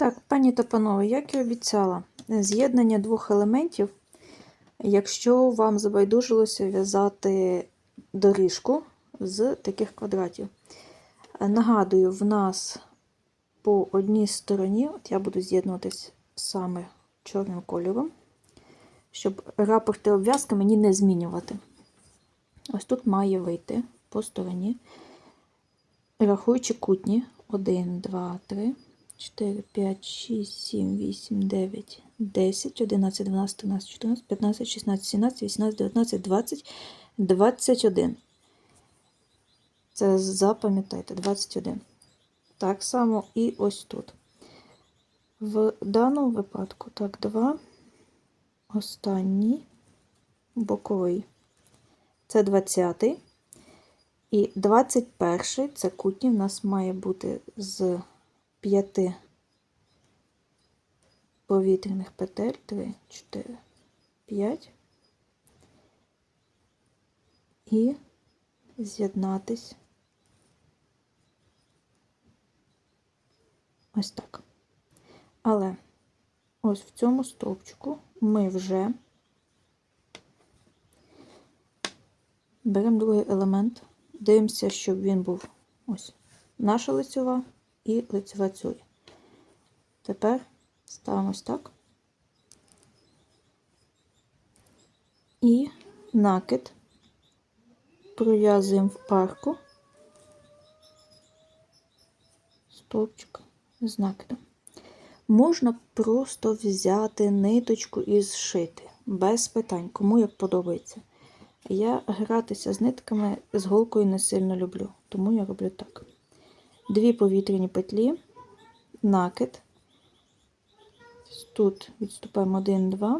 Так, пані та панове, як і обіцяла, з'єднання двох елементів, якщо вам забайдужилося в'язати доріжку з таких квадратів. Нагадую, в нас по одній стороні, от я буду з'єднуватись саме чорним кольором, щоб рапорти обв'язки мені не змінювати. Ось тут має вийти по стороні, рахуючи кутні 1, 2, 3. 4, 5, 6, 7, 8, 9, 10, 11, 12, 13, 14, 15, 16, 17, 18, 19, 20, 21. Це запам'ятайте, 21. Так само і ось тут. В даному випадку, так, 2, останній, боковий. Це 20. І 21 це кутні в нас має бути з 5 повітряних петель 3, 4, 5 і з'єднатись. Ось так. Але ось в цьому стовпчику ми вже беремо другий елемент, дивимося, щоб він був ось наша лицьова і лицева. Тепер ставимо так. І накид пров'язуємо в арку стовпчик з накидом. Можна просто взяти ниточку і зшити, без питань, кому як подобається. Я гратися з нитками з голкою не сильно люблю, тому я роблю так дві повітряні петлі, накид. Тут відступаємо 1, 2,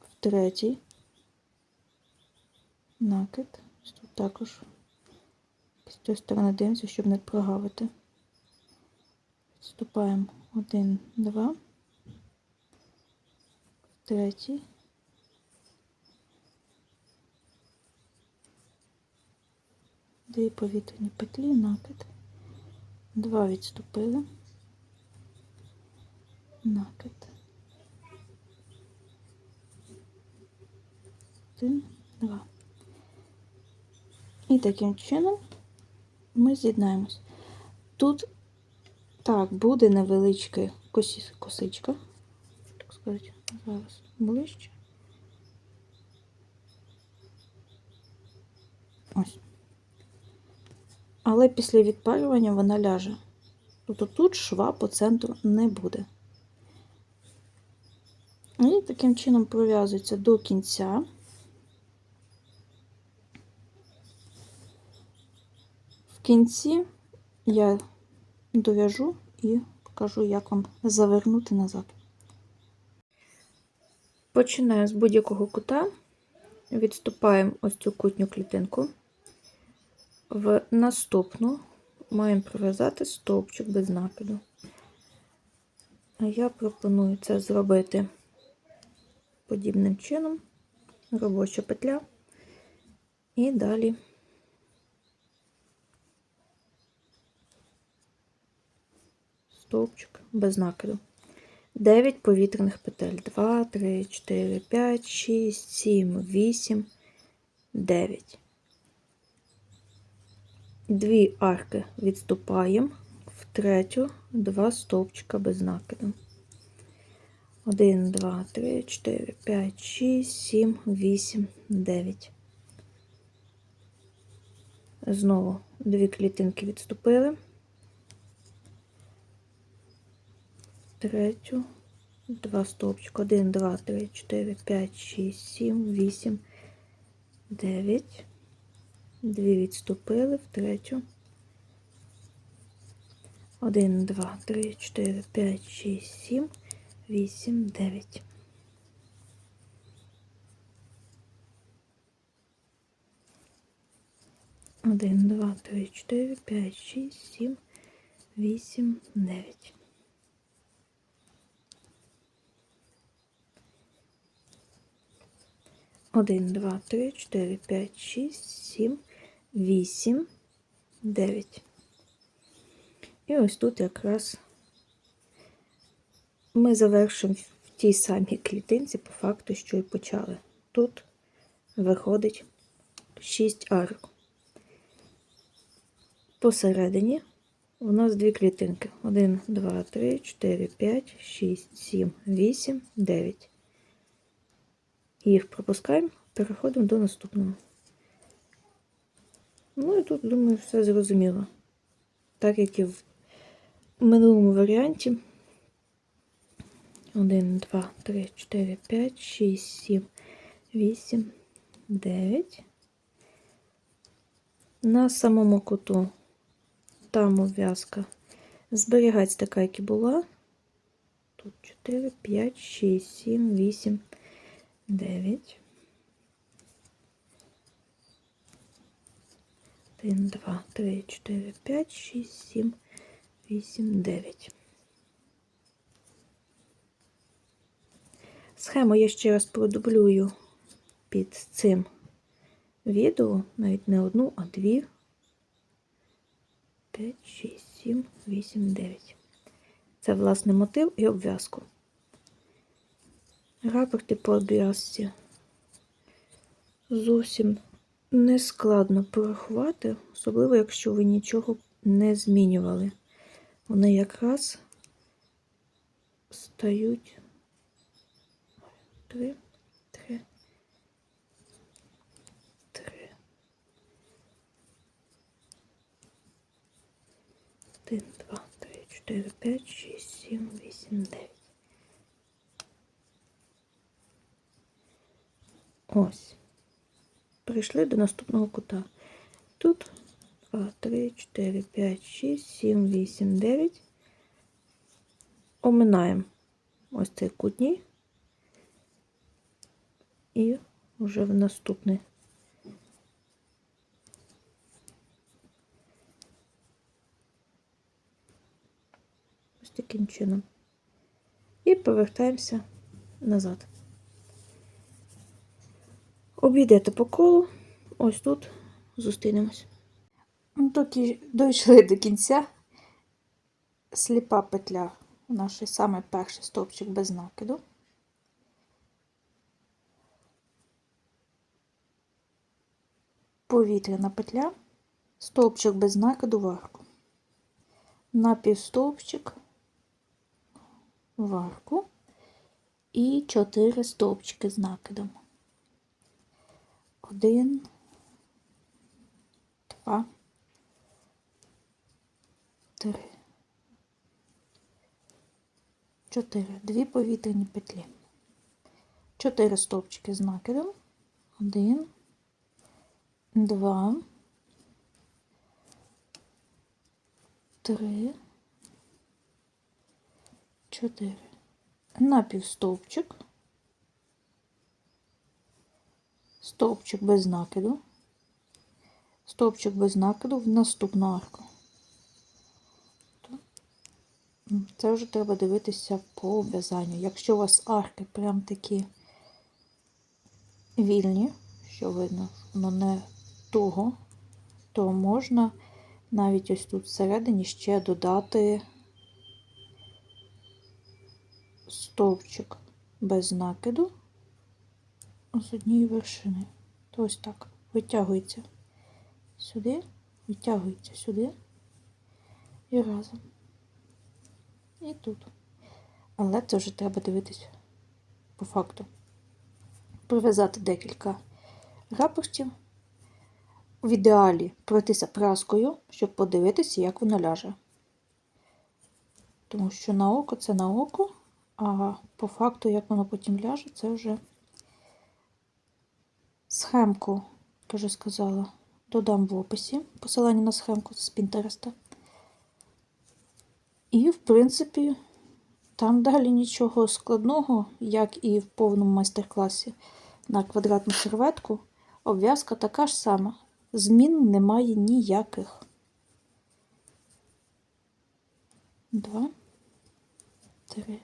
в третій, накид. Тут також з цієї сторони дивимося, щоб не прогавити. Відступаємо 1, 2, в третій. Дві повітряні петлі, накид. Два відступили, накид. Один, два. І таким чином ми з'єднаємось. Тут так, буде невеличка косичка, так сказати, зараз ближче. Ось але після відпалювання вона ляже. Тобто тут шва по центру не буде. І таким чином пров'язується до кінця. В кінці я дов'яжу і покажу, як вам завернути назад. Починаю з будь-якого кута, відступаємо ось цю кутню клітинку. В наступну маємо пров'язати стовпчик без накиду. А я пропоную це зробити подібним чином, робоча петля, і далі стовпчик без накиду. 9 повітряних петель. 2, 3, 4, 5, 6, 7, 8, 9 дві арки відступаємо в третю, два стовпчика без накиду. 1, 2, 3, 4, 5, 6, 7, 8, 9. Знову дві клітинки відступили. Третю, два стовпчика. 1, 2, 3, 4, 5, 6, 7, 8, 9. Дві відступили в третю. Один, два, три, чотири, п'ять, шість, сім, вісім, дев'ять. Один, два, три, чотири, п'ять, шість, сім, вісім, дев'ять. Один, два, три, чотири, п'ять, шість, сім, 8, 9. І ось тут якраз ми завершимо в тій самій клітинці, по факту, що і почали. Тут виходить 6 арок. Посередині у нас дві клітинки. 1, 2, 3, 4, 5, 6, 7, 8, 9. Їх пропускаємо, переходимо до наступного. Ну і тут, думаю, все зрозуміло. Так як і в минулому варіанті. 1, 2, 3, 4, 5, 6, 7, 8, 9. На самому куту там обв'язка зберігається така, як і була. Тут 4, 5, 6, 7, 8, 9. 1, 2, 3, 4, 5, 6, 7, 8, 9. Схему я ще раз продублюю під цим відео, навіть не одну, а дві. 5, 6, 7, 8, 9. Це, власне, мотив і обв'язку. Рапорти по обв'язці зовсім не складно порахувати, особливо, якщо ви нічого не змінювали. Вони якраз стають 3, 3, 3. 1, 2, 3, 4, 5, 6, 7, 8, 9. Ось. Прийшли до наступного кута. Тут 2, 3, 4, 5, 6, 7, 8, 9. Оминаємо ось цей кутній. І вже в наступний. Ось таким чином. І повертаємося назад. Обійдете по колу, ось тут зустрінемось. Доки дійшли до кінця, сліпа петля, наш самий перший стовпчик без накиду. Повітряна петля, стовпчик без накиду в арку. Напівстовпчик в арку і 4 стовпчики з накидом. Один, два, три, чотири. Дві повітряні петлі. Чотири стовпчики з накидом. Один, два, три, чотири. Напівстовпчик. Стовпчик без накиду. Стовпчик без накиду в наступну арку. Це вже треба дивитися по в'язанню. Якщо у вас арки прям такі вільні, що видно, воно не туго, то можна навіть ось тут всередині ще додати стовпчик без накиду з однієї вершини. То ось так витягується сюди, витягується сюди і разом. І тут. Але це вже треба дивитися по факту. Прив'язати декілька рапортів. В ідеалі пройтися праскою, щоб подивитися, як воно ляже. Тому що на око це на око, а по факту, як воно потім ляже, це вже схемку, вже сказала, додам в описі посилання на схемку з Пінтереста. І, в принципі, там далі нічого складного, як і в повному майстер-класі на квадратну серветку. Обв'язка така ж сама. Змін немає ніяких. Два, три,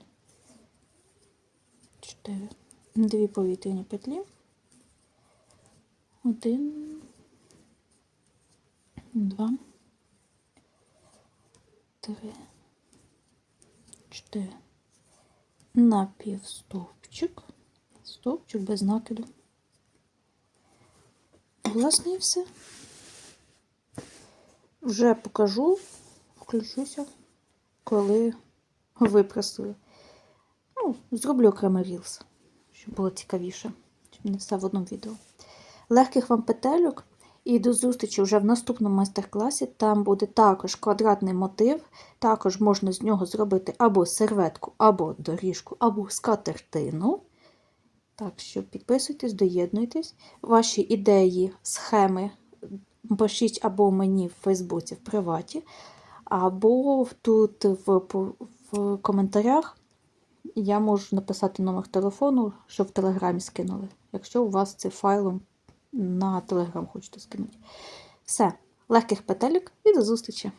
чотири. Дві повітряні петлі. Один, два, три, чотири. напівстовпчик, стовпчик без накиду. Власне, і все. Вже покажу, включуся, коли випросую. Ну, зроблю окремий рілс, щоб було цікавіше, щоб не все в одному відео. Легких вам петельок і до зустрічі вже в наступному майстер-класі. Там буде також квадратний мотив. Також можна з нього зробити або серветку, або доріжку, або скатертину. Так що підписуйтесь, доєднуйтесь. Ваші ідеї, схеми пишіть або мені в Фейсбуці в приваті, або тут в, в коментарях я можу написати номер телефону, щоб в Телеграмі скинули, якщо у вас це файлом на Телеграм хочете скинути. Все, легких петелік і до зустрічі!